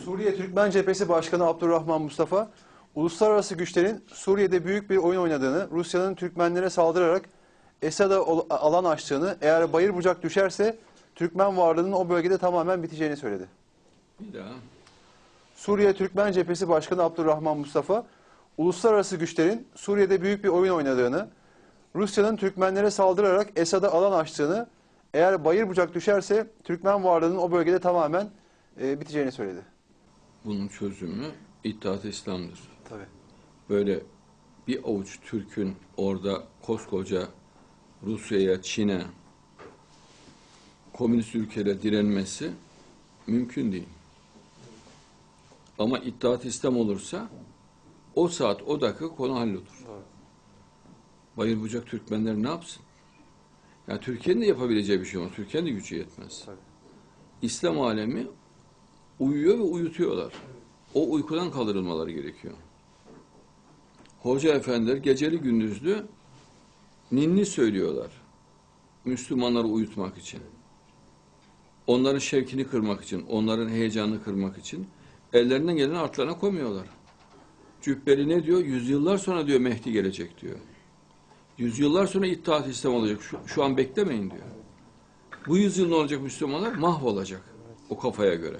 Suriye Türkmen Cephesi Başkanı Abdurrahman Mustafa, uluslararası güçlerin Suriye'de büyük bir oyun oynadığını, Rusya'nın Türkmenlere saldırarak Esad'a alan açtığını, eğer bayır bucak düşerse Türkmen varlığının o bölgede tamamen biteceğini söyledi. Bir daha. Suriye Türkmen Cephesi Başkanı Abdurrahman Mustafa, uluslararası güçlerin Suriye'de büyük bir oyun oynadığını, Rusya'nın Türkmenlere saldırarak Esad'a alan açtığını, eğer bayır bucak düşerse Türkmen varlığının o bölgede tamamen e, biteceğini söyledi. Bunun çözümü İttihat İslam'dır. Tabii. Böyle bir avuç Türk'ün orada koskoca Rusya'ya, Çin'e, komünist ülkelere direnmesi mümkün değil. Ama İttihat İslam olursa o saat, o dakika konu hallolur. Bayır bucak Türkmenler ne yapsın? Yani Türkiye'nin de yapabileceği bir şey olmaz. Türkiye'nin de gücü yetmez. Tabii. İslam alemi uyuyor ve uyutuyorlar. O uykudan kaldırılmaları gerekiyor. Hoca efendiler geceli gündüzlü ninni söylüyorlar. Müslümanları uyutmak için. Onların şevkini kırmak için, onların heyecanını kırmak için ellerinden geleni artlarına koymuyorlar. Cübbeli ne diyor? Yüzyıllar sonra diyor Mehdi gelecek diyor. Yüzyıllar sonra İttihat İslam olacak. Şu, şu an beklemeyin diyor. Bu yüzyıl ne olacak Müslümanlar? Mahvolacak. O kafaya göre.